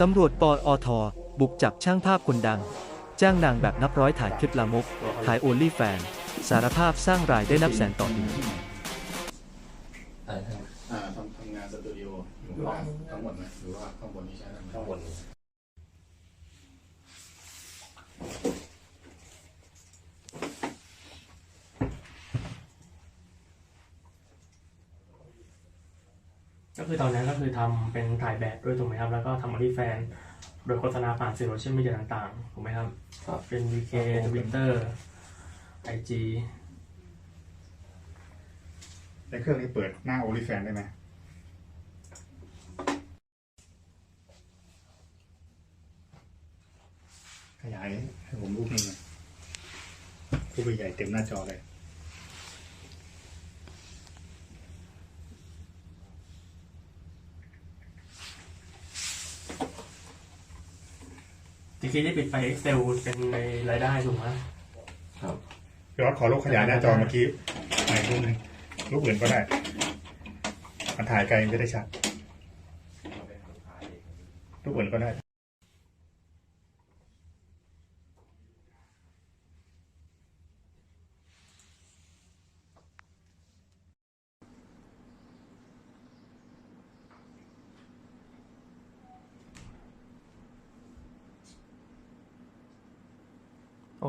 ตำรวจปอท บุกจับช่างภาพคนดัง จ้างนางแบบนับร้อยถ่ายคลิปลามก ขายโอลี่แฟน สารภาพสร้างรายได้นับแสนต่อเดือนอะไรทั้งอ่าทำทำงานสตูดิโออยู่ข้างล่างทั้งหมดไหมหรือว่าข้างบนนี่ใช้ทำงานข้างบน ก็คือตอนนั้นก็คือทำเป็นถ่ายแบบด้วยถูกไหมครับ แล้วก็ทำออดี้แฟน โดยโฆษณาผ่านสื่อโซเชียลมีเดียต่างๆถูกไหมครับครับเป็น VK Twitter IG ในเครื่องนี้เปิดหน้าโอลิแฟนได้ไหมขยายให้ผมรูปนี้หน่อยรูปใหญ่เต็มหน้าจอเลย จริงๆที่ปิดไฟ Excel เป็นในรายได้ถูกไหมครับพี่รอดขอรูปขยายหน้าจอเมื่อกี้ไหนรูปหนึงรูปอื่นก็ได้มันถ่ายไกลมันจะได้ชัดรูปอื่นก็ได้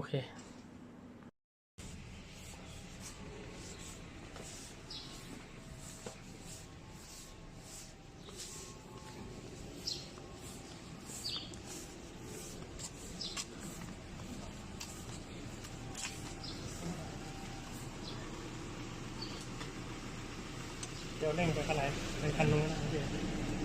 เค เดี๋ยวเร่งไปขนาดไปคันนู้นนะพี่